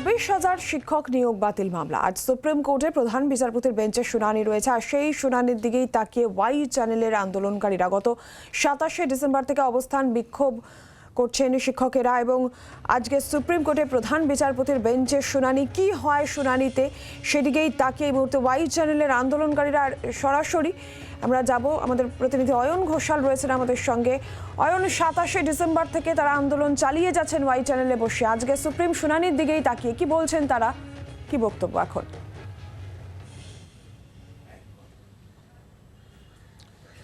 ছাব্বিশ হাজার শিক্ষক নিয়োগ বাতিল মামলা। আজ সুপ্রিম কোর্টে প্রধান বিচারপতির বেঞ্চে শুনানি রয়েছে আর সেই শুনানির দিকেই তাকিয়ে ওয়াই চ্যানেলের আন্দোলনকারীরা গত সাতাশে ডিসেম্বর থেকে অবস্থান বিক্ষোভ করছেন শিক্ষকেরা এবং আজকে সুপ্রিম কোর্টে প্রধান বিচারপতির বেঞ্চের শুনানি, কি হয় শুনানিতে সেদিকেই তাকিয়ে এই মুহূর্তে ওয়াই চ্যানেলের আন্দোলনকারীরা সরাসরি আমরা যাব। আমাদের প্রতিনিধি অয়ন ঘোষাল রয়েছেন আমাদের সঙ্গে। অয়ন, সাতাশে ডিসেম্বর থেকে তারা আন্দোলন চালিয়ে যাচ্ছেন ওয়াই চ্যানেলে বসে। আজকে সুপ্রিম শুনানির দিকেই তাকিয়ে কি বলছেন তারা? কি বক্তব্য এখন?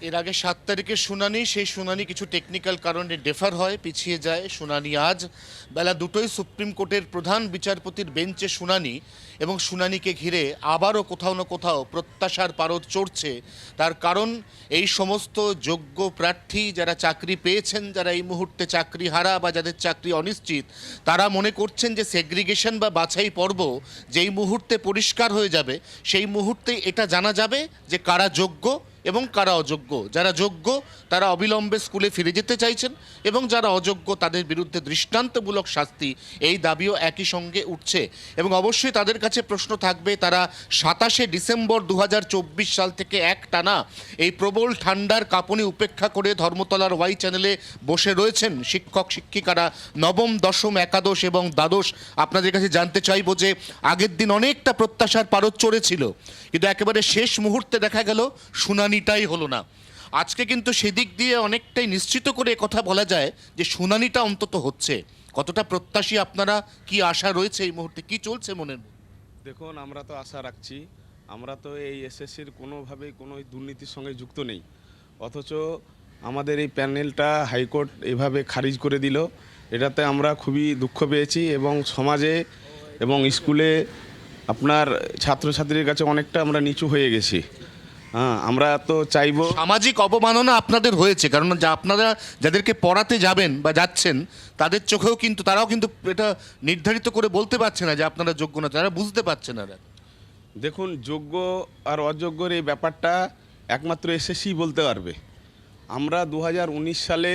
এর আগে সাত তারিখের শুনানি, সেই শুনানি কিছু টেকনিক্যাল কারণে ডেফার হয়, পিছিয়ে যায় শুনানি আজ। বেলা দুটোই সুপ্রিম কোর্টের প্রধান বিচারপতির বেঞ্চে শুনানি এবং শুনানিকে ঘিরে আবারও কোথাও না কোথাও প্রত্যাশার পারদ চড়ছে। তার কারণ, এই সমস্ত যোগ্য প্রার্থী যারা চাকরি পেয়েছেন, যারা এই মুহূর্তে চাকরি হারা বা যাদের চাকরি অনিশ্চিত, তারা মনে করছেন যে সেগ্রিগেশন বা বাছাই পর্ব যেই মুহূর্তে পরিষ্কার হয়ে যাবে, সেই মুহূর্তে এটা জানা যাবে যে কারা যোগ্য এবং কারা অযোগ্য? যারা যোগ্য, তারা অবিলম্বে স্কুলে ফিরে যেতে চাইছেন এবং যারা অযোগ্য, তাদের বিরুদ্ধে দৃষ্টান্তমূলক শাস্তি এই দাবিও একই সঙ্গে উঠছে। এবং অবশ্যই তাদের কাছে প্রশ্ন থাকবে, তারা সাতাশে ডিসেম্বর দু হাজার চব্বিশ সাল থেকে এক টানা এই প্রবল ঠান্ডার কাঁপুনি উপেক্ষা করে ধর্মতলার ওয়াই চ্যানেলে বসে রয়েছেন শিক্ষক, শিক্ষিকারা নবম, দশম, একাদশ এবং দ্বাদশ। আপনাদের কাছে জানতে চাইব যে আগের দিন অনেকটা প্রত্যাশার পারদ চড়েছিল, কিন্তু একেবারে শেষ মুহূর্তে দেখা গেল শুনানিটাই হলো না। আজকে কিন্তু সেদিক দিয়ে অনেকটাই নিশ্চিত করে কথা বলা যায় যে শুনানিটা অন্তত হচ্ছে। কতটা প্রত্যাশী আপনারা, কি আশা রয়েছে এই মুহূর্তে, কি চলছে মনের দেখুন, আমরা তো আশা রাখছি। আমরা তো এই এসএসসির কোনোভাবেই কোনো দুর্নীতির সঙ্গে যুক্ত নেই। অথচ আমাদের এই প্যানেলটা হাইকোর্ট এভাবে খারিজ করে দিল। এটাতে আমরা খুবই দুঃখ পেয়েছি এবং সমাজে এবং স্কুলে আপনার ছাত্রছাত্রীর কাছে অনেকটা আমরা নিচু হয়ে গেছি। হ্যাঁ আমরা তো চাইব সামাজিক অবমাননা আপনাদের হয়েছে কারণ যা আপনারা যাদেরকে পড়াতে যাবেন বা যাচ্ছেন তাদের চোখেও কিন্তু তারাও কিন্তু এটা নির্ধারিত করে বলতে পারছে না যে আপনারা যোগ্য না তারা বুঝতে পারছে না দেখুন যোগ্য আর অযোগ্যর এই ব্যাপারটা একমাত্র এসএসসি বলতে পারবে। আমরা দু হাজার উনিশ সালে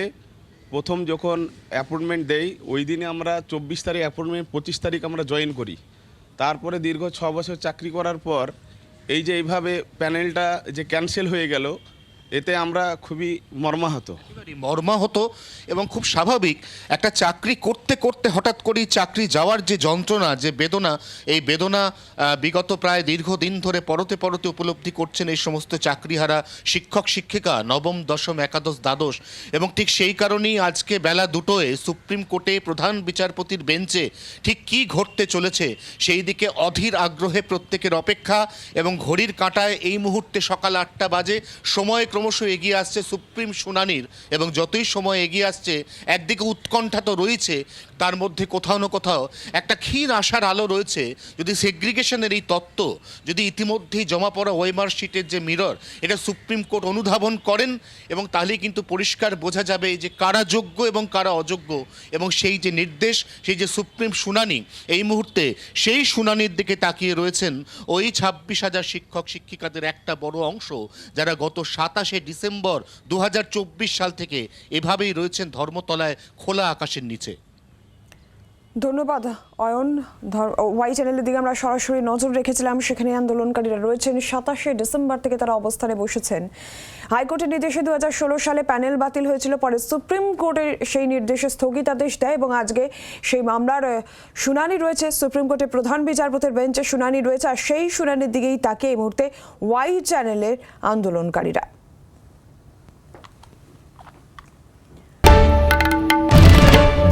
প্রথম যখন অ্যাপয়েন্টমেন্ট দেই ওই দিনে আমরা চব্বিশ তারিখ অ্যাপয়েন্টমেন্ট পঁচিশ তারিখ আমরা জয়েন করি। তারপরে দীর্ঘ ছ বছর চাকরি করার পর এই যে এইভাবে প্যানেলটা যে ক্যান্সেল হয়ে গেল এতে আমরা খুবই মর্মাহত। মর্মাহত এবং খুব স্বাভাবিক একটা চাকরি করতে করতে হঠাৎ করেই চাকরি যাওয়ার যে যন্ত্রণা, যে বেদনা, এই বেদনা বিগত প্রায় দীর্ঘদিন ধরে পরতে পরতে উপলব্ধি করছেন এই সমস্ত চাকরিহারা শিক্ষক, শিক্ষিকা, নবম, দশম, একাদশ, দ্বাদশ এবং ঠিক সেই কারণেই আজকে বেলা দুটোয় সুপ্রিম কোর্টে প্রধান বিচারপতির বেঞ্চে ঠিক কি ঘটতে চলেছে সেই দিকে অধীর আগ্রহে প্রত্যেকের অপেক্ষা এবং ঘড়ির কাঁটায় এই মুহূর্তে সকাল আটটা বাজে, সময় ক্রমশ এগিয়ে আসছে সুপ্রিম শুনানির এবং যতই সময় এগিয়ে আসছে, একদিকে উৎকণ্ঠা তো রয়েছে, তার মধ্যে কোথাও না কোথাও একটা ক্ষীণ আশার আলো রয়েছে। যদি সেগ্রিগেশনের এই তত্ত্ব, যদি ইতিমধ্যেই জমা পড়া ওয়েমার শিটের যে মিরর এটা সুপ্রিম কোর্ট অনুধাবন করেন এবং তাহলেই কিন্তু পরিষ্কার বোঝা যাবে যে কারা যোগ্য এবং কারা অযোগ্য এবং সেই যে নির্দেশ, সেই যে সুপ্রিম শুনানি, এই মুহূর্তে সেই শুনানির দিকে তাকিয়ে রয়েছেন ওই ছাব্বিশ হাজার শিক্ষক, শিক্ষিকাদের একটা বড় অংশ, যারা গত সাতাশে ডিসেম্বর দু হাজার চব্বিশ সাল থেকে এভাবেই রয়েছেন ধর্মতলায় খোলা আকাশের নিচে। ধন্যবাদ, অয়ন। ওয়াই চ্যানেলের দিকে আমরা সরাসরি নজর রেখেছিলাম, সেখানে আন্দোলনকারীরা রয়েছেন। সাতাশে ডিসেম্বর থেকে তারা অবস্থানে বসেছেন। হাইকোর্টের নির্দেশে দু হাজার ষোলো সালে প্যানেল বাতিল হয়েছিল, পরে সুপ্রিম কোর্টের সেই নির্দেশে স্থগিতাদেশ দেয় এবং আজকে সেই মামলার শুনানি রয়েছে। সুপ্রিম কোর্টের প্রধান বিচারপতির বেঞ্চে শুনানি রয়েছে, আর সেই শুনানির দিকেই তাকে এই মুহূর্তে ওয়াই চ্যানেলের আন্দোলনকারীরা।